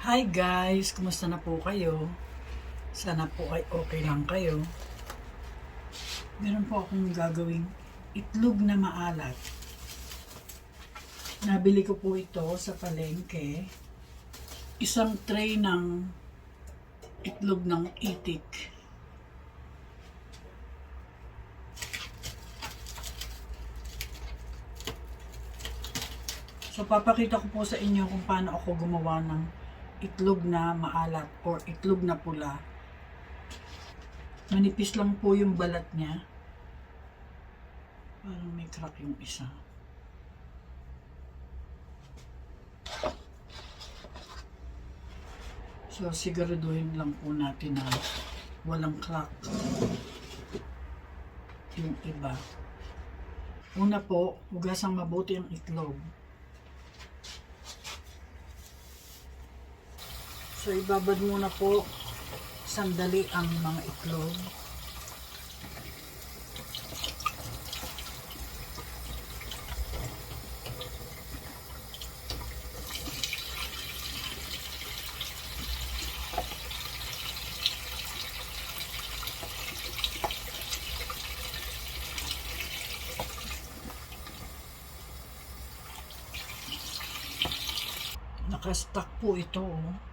Hi guys! Kumusta na po kayo? Sana po ay okay lang kayo. Meron po akong gagawing itlog na maalat. Nabili ko po ito sa palengke. Isang tray ng itlog ng itik. So papakita ko po sa inyo kung paano ako gumawa ng itlog na maalat or itlog na pula. Manipis lang po yung balat niya. Parang may crack yung isa. So siguraduhin lang po natin na walang crack yung iba. Una po, hugasang mabuti ang itlog. So ibabad muna po sandali ang mga itlog. Nakastack po ito. Oh.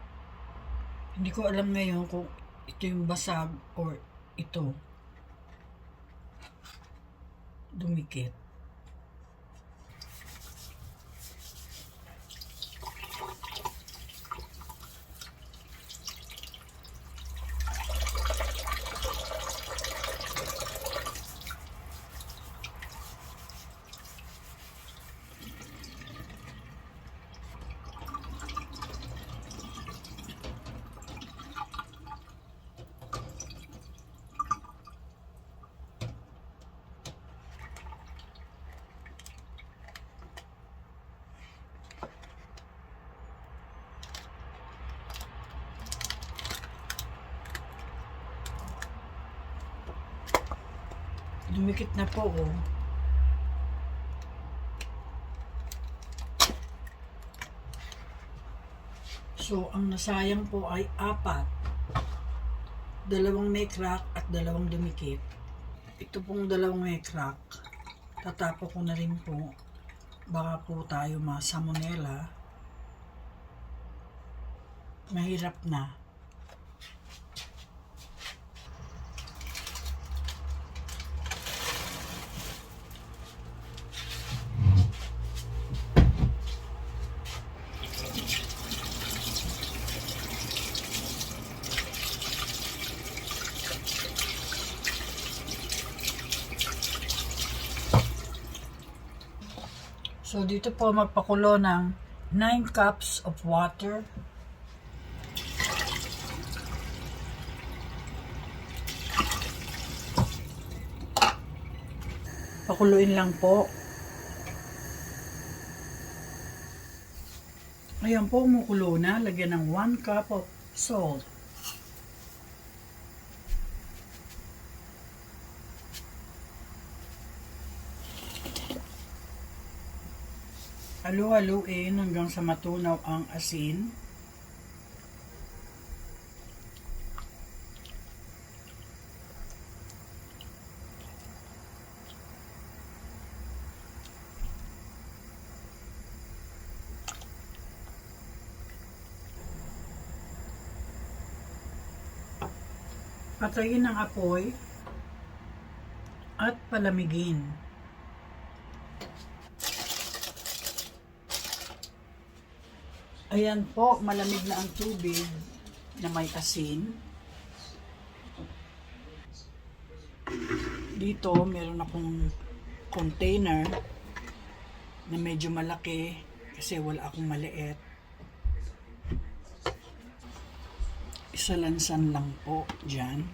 Hindi ko alam ngayon kung ito yung basag or ito. Dumikit. Dumikit na po oh. So, ang nasayang po ay apat. Dalawang may crack at dalawang dumikit. Ito pong dalawang may crack. Tatapo ko na rin po. Baka po tayo masamonela. Mahirap na. So, dito po magpakulo ng 9 cups of water. Pakuluin lang po. Ayan po, umukulo na. Lagyan ng 1 cup of salt. Halu-haluin hanggang sa matunaw ang asin. Patayin ang apoy at palamigin. Ayan po, malamig na ang tubig na may asin. Dito, meron akong container na medyo malaki kasi wala akong maliit. Isalansan lang po dyan.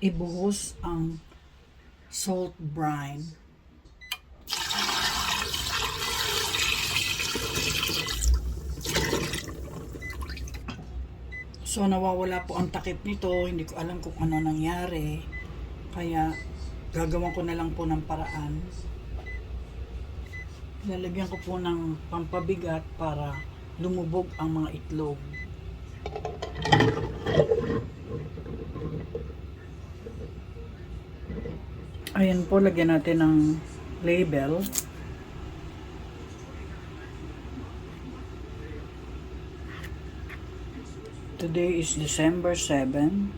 ibuhos ang salt brine. So nawawala po ang takip nito, hindi ko alam kung ano nangyari. Kaya gagawan ko na lang po ng paraan. Lalagyan ko po ng pampabigat para lumubog ang mga itlog. Ayan po, lagyan natin ng label. Today is December 7.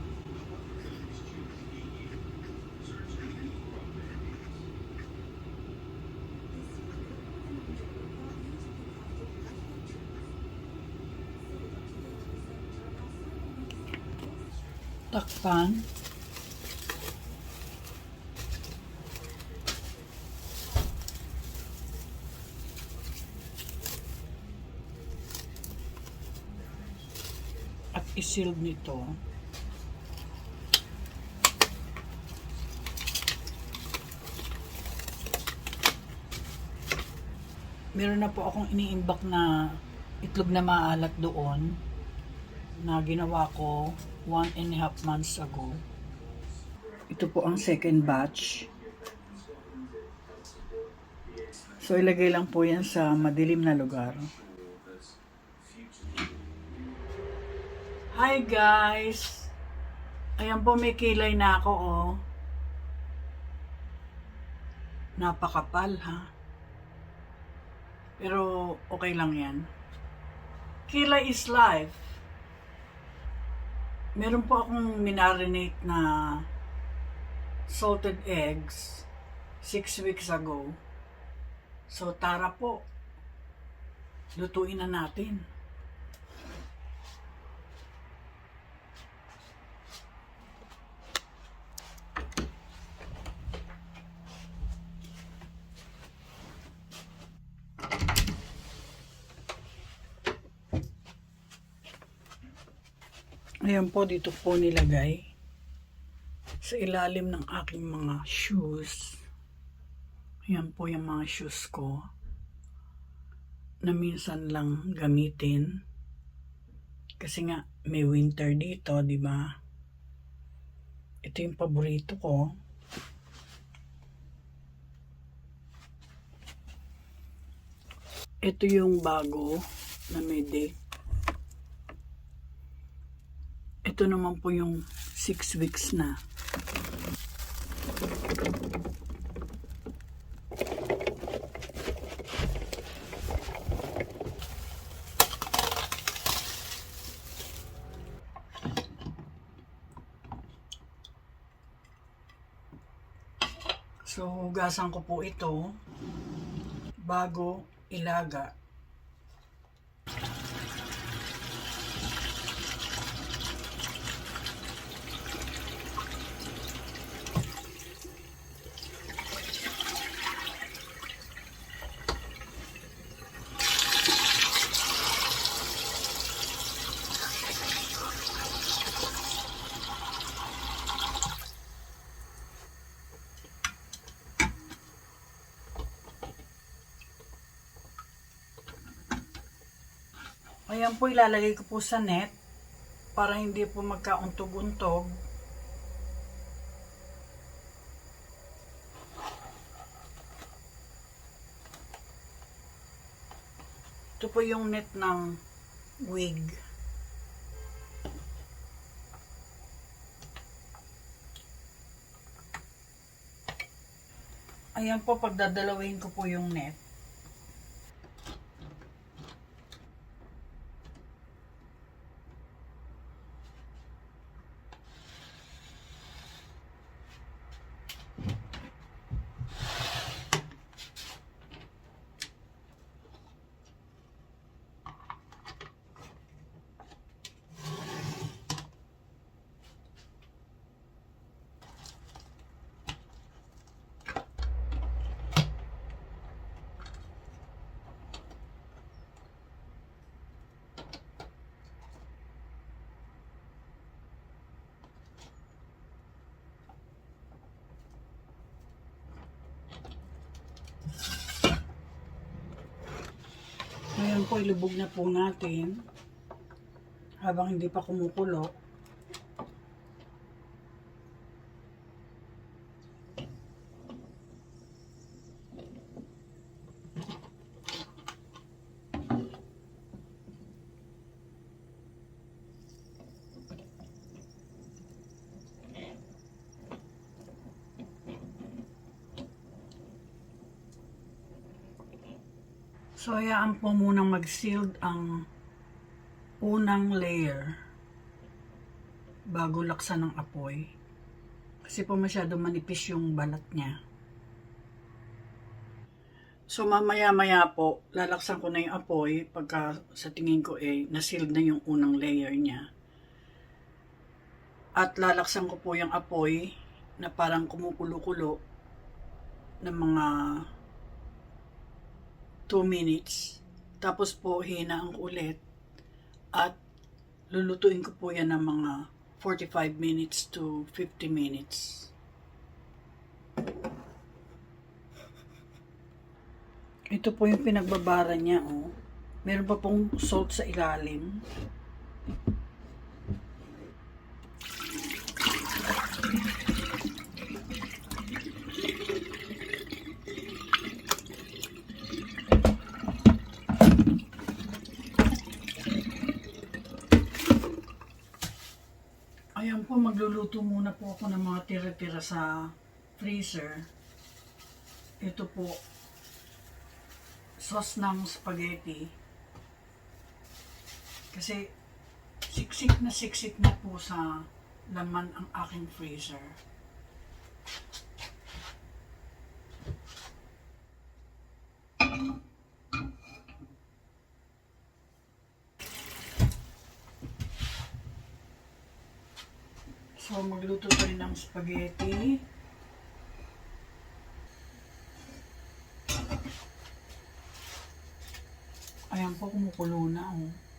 Takpan. Isilb nito. Meron na po akong iniimbak na itlog na maalat doon na ginawa ko one and a half months ago. Ito po ang second batch. So ilagay lang po yan sa madilim na lugar. Hi guys! Ayan po may kilay na ako oh. Napakapal ha. Pero okay lang yan. Kilay is life meron po akong minarinate na salted eggs six weeks ago. So, tara po. Lutuin na natin. Ayan po, dito po nilagay sa ilalim ng aking mga shoes. Ayan po yung mga shoes ko na minsan lang gamitin. Kasi nga, may winter dito, di ba? Ito yung paborito ko. Ito yung bago na mede. Ito naman po yung 6 weeks na. So, hugasan ko po ito bago ilaga. Ayan po, ilalagay ko po sa net para hindi po magkauntog-untog. Ito po yung net ng wig. Ayan po, pagdadalawin ko po yung net. Ngayon po, ilubog na po natin. habang hindi pa kumukulo. So, hayaan po munang mag-sealed ang unang layer bago laksan ng apoy. Kasi po masyado manipis yung balat niya. So mamaya-maya po, lalaksan ko na yung apoy pagka sa tingin ko eh, nasealed na yung unang layer niya. At lalaksan ko po yung apoy na parang kumukulo-kulo ng mga 2 minutes. Tapos po, hinaan ko ulit. At lulutuin ko po yan ng mga 45 minutes to 50 minutes. Ito po yung pinagbabara niya, oh. Meron pa pong salt sa ilalim. Ayan po, magluluto muna po ako ng mga tira-tira sa freezer. Ito po, sauce ng spaghetti. Kasi, siksik na siksik na po sa laman ang aking freezer. So, magluto tayo ng spaghetti. Ayan po, kumukulo na. Oh.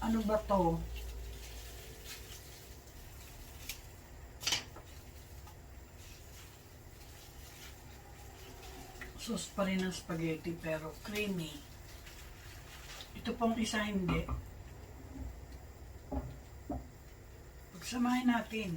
Ano ba to? Sauce pa rin ng spaghetti pero creamy. Ito pong isa hindi. Pagsamahin natin.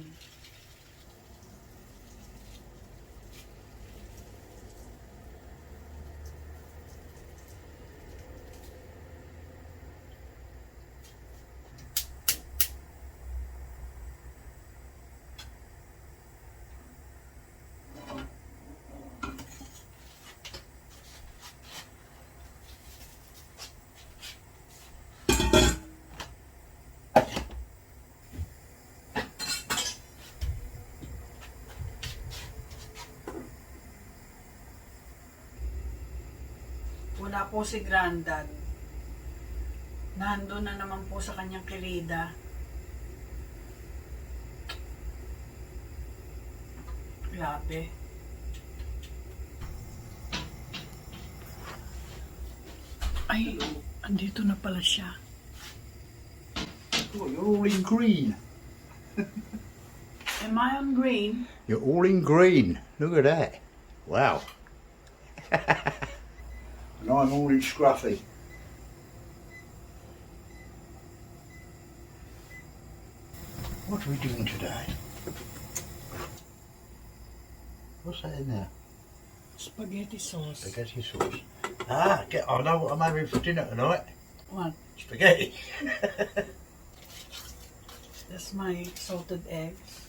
Wala po si Grandad. Nandun na naman po sa kanyang kilida. Grabe. Ay, andito na pala siya. Oh, you're all in green. Am I on green? You're all in green. Look at that. Wow. and I'm all in scruffy. What are we doing today? What's that in there? Spaghetti sauce. Spaghetti sauce. Ah, get, I know what I'm having for dinner tonight. What? Spaghetti. That's my salted eggs.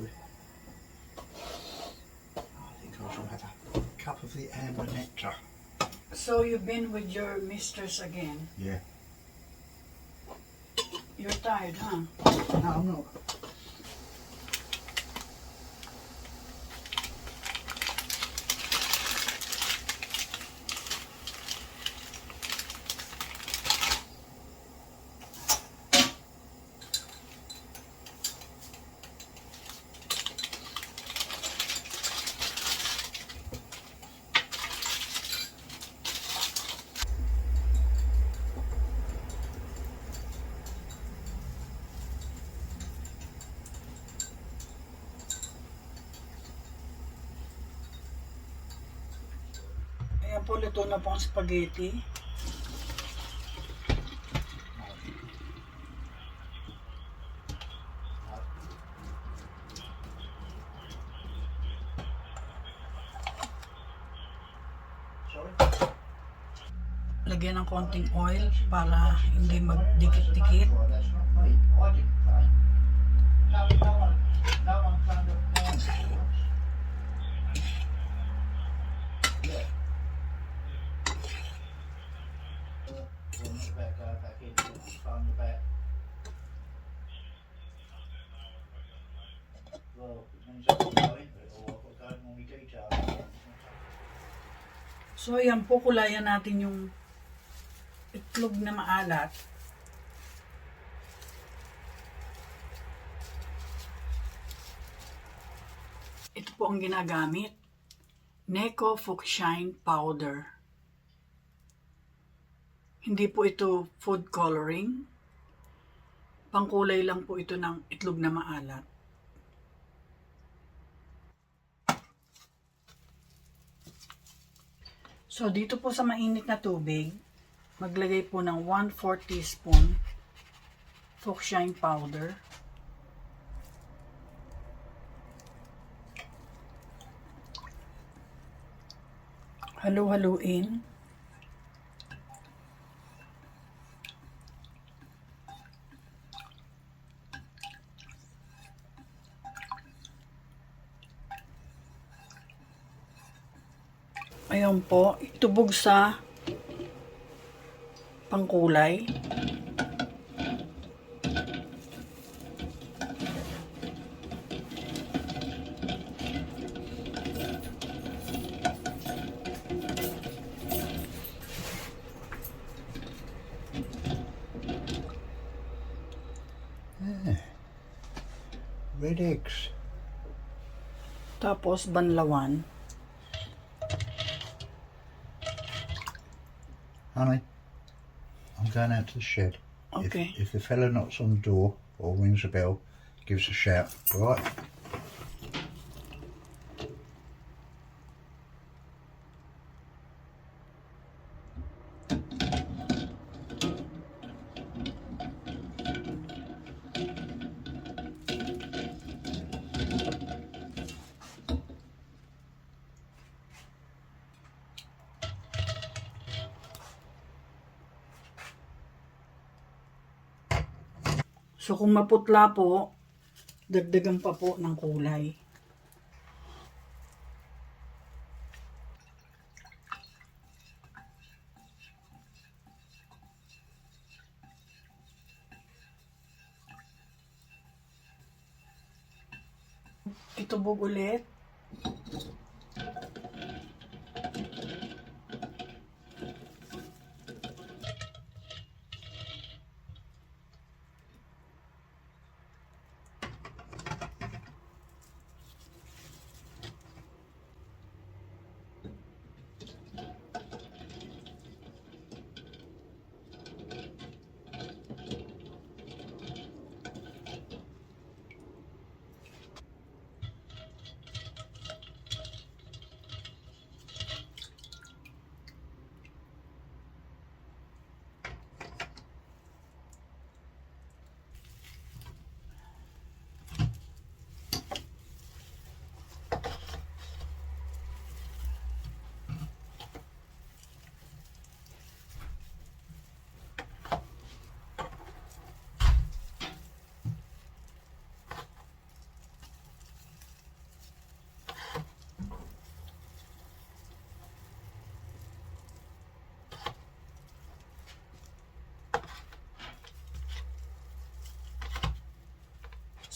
liquid. I think I shall have a cup of the amber nectar. So you've been with your mistress again. Yeah. You're tired, huh? No, I'm not. Po, luto na po ang spaghetti. Lagyan ng konting oil para hindi magdikit-dikit. So ayan po, kulayan natin yung itlog na maalat. Ito po ang ginagamit. Neko Fuchsine Powder. Hindi po ito food coloring. Pangkulay lang po ito ng itlog na maalat. So, dito po sa mainit na tubig, maglagay po ng 1-4 teaspoon Fuchsine powder. Halu-haluin. Ayun po, itubog sa pangkulay. Red eggs. Tapos banlawan. Honey, I'm going out to the shed. Okay. If, if the fella knocks on the door or rings a bell, give us a shout. All right? Kung maputla po, dagdagan pa po ng kulay. Itubog ulit.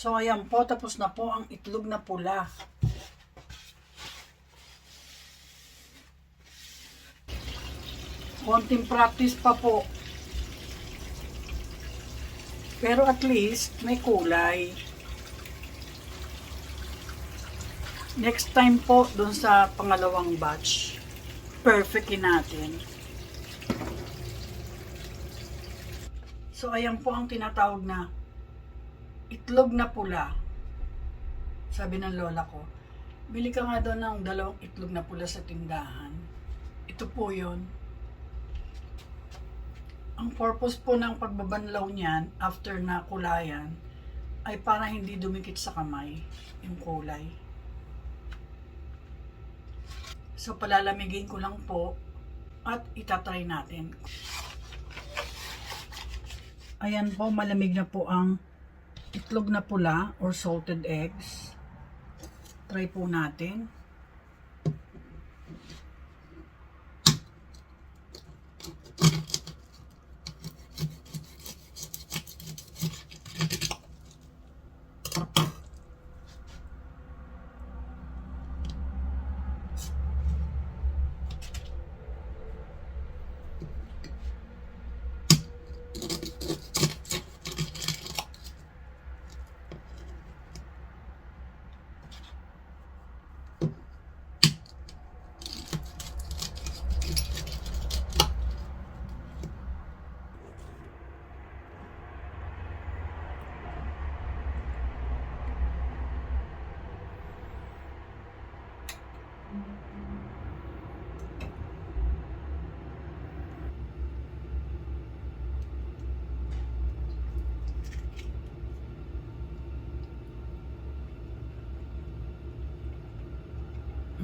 So ayan po, tapos na po ang itlog na pula. Konting practice pa po. Pero at least may kulay. Next time po dun sa pangalawang batch, perfectin natin. So ayan po ang tinatawag na itlog na pula. Sabi ng lola ko, bili ka nga doon ng dalawang itlog na pula sa tindahan. Ito po yon. Ang purpose po ng pagbabanlaw niyan after na kulayan ay para hindi dumikit sa kamay yung kulay. So palalamigin ko lang po at itatry natin. Ayan po, malamig na po ang itlog na pula or salted eggs. Try po natin.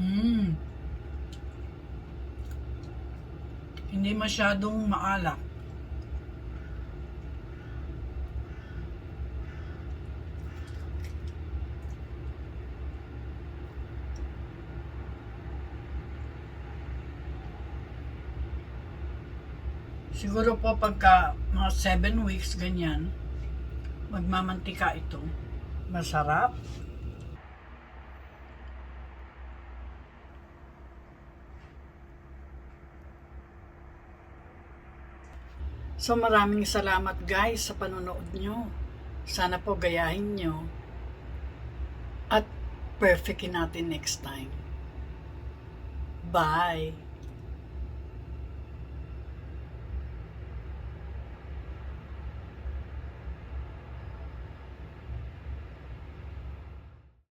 Mm. Hindi masyadong maalak. Siguro po pagka mga 7 weeks ganyan, magmamantika ito. Masarap. So maraming salamat guys sa panonood nyo. Sana po gayahin nyo. At perfectin natin next time. Bye!